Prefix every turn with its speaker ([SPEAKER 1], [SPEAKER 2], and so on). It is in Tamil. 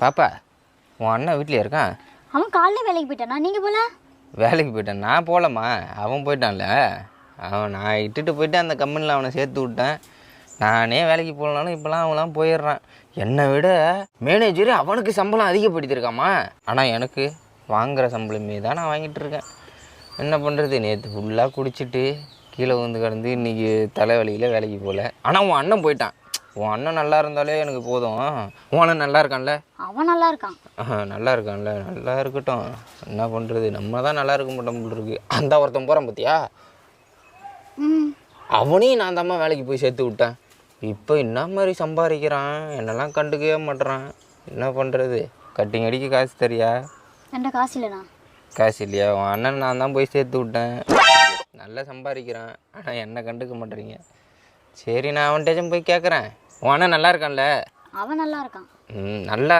[SPEAKER 1] பாப்பா உன் அண்ணன் வீட்டில் இருக்கான்.
[SPEAKER 2] அவன் காலையில வேலைக்கு போயிட்டானா? நீங்கள் போல?
[SPEAKER 1] வேலைக்கு போயிட்டான். நான் போகலம்மா அவன் போயிட்டான்ல. அவன் நான் இட்டுட்டு போயிட்டு அந்த கம்பெனியில் அவனை சேர்த்து விட்டேன். நானே வேலைக்கு போகலனாலும் இப்போலாம் அவன்லாம் போயிடுறான். என்னை விட மேனேஜர் அவனுக்கு சம்பளம் அதிகப்படுத்தியிருக்காமா ஆனால் எனக்கு வாங்குகிற சம்பளமே தான் நான் வாங்கிட்டு இருக்கேன். என்ன பண்ணுறது நேற்று ஃபுல்லாக குடிச்சிட்டு கீழே வந்து கிடந்து இன்றைக்கி தலைவலியில் வேலைக்கு போகல. ஆனால் உன் அண்ணன் போயிட்டான். உன் அண்ணன் நல்லா இருந்தாலே எனக்கு போதும். உன் அண்ணன் நல்லா இருக்கான்ல?
[SPEAKER 2] அவன் நல்லா இருக்கான்.
[SPEAKER 1] நல்லா இருக்கான்ல. நல்லா இருக்கட்டும். என்ன பண்ணுறது நம்ம தான் நல்லா இருக்க மாட்டோம் இருக்கு. அந்த ஒருத்தன் போகிறான் பார்த்தியா
[SPEAKER 2] ம்.
[SPEAKER 1] அவனையும் நான் தாம்மா வேலைக்கு போய் சேர்த்து விட்டேன். இப்போ என்ன மாதிரி சம்பாதிக்கிறான்? என்னெல்லாம் கண்டுக்கவே மாட்டுறான் என்ன பண்ணுறது கட்டிங் அடிக்க காசு தெரியா?
[SPEAKER 2] என்கிட்ட காசு இல்லைண்ணா.
[SPEAKER 1] காசு இல்லையா? உன் அண்ணன் நான் தான் போய் சேர்த்து விட்டேன். நல்லா சம்பாதிக்கிறான். ஆனால் என்ன கண்டுக்க மாட்டேறீங்க? சரி நான் அவன்கிட்ட போய் கேட்குறேன் உன் அண்ணன் நல்லா இருக்கான்ல?
[SPEAKER 2] அவன் நல்லா இருக்கான்.
[SPEAKER 1] ம் நல்லா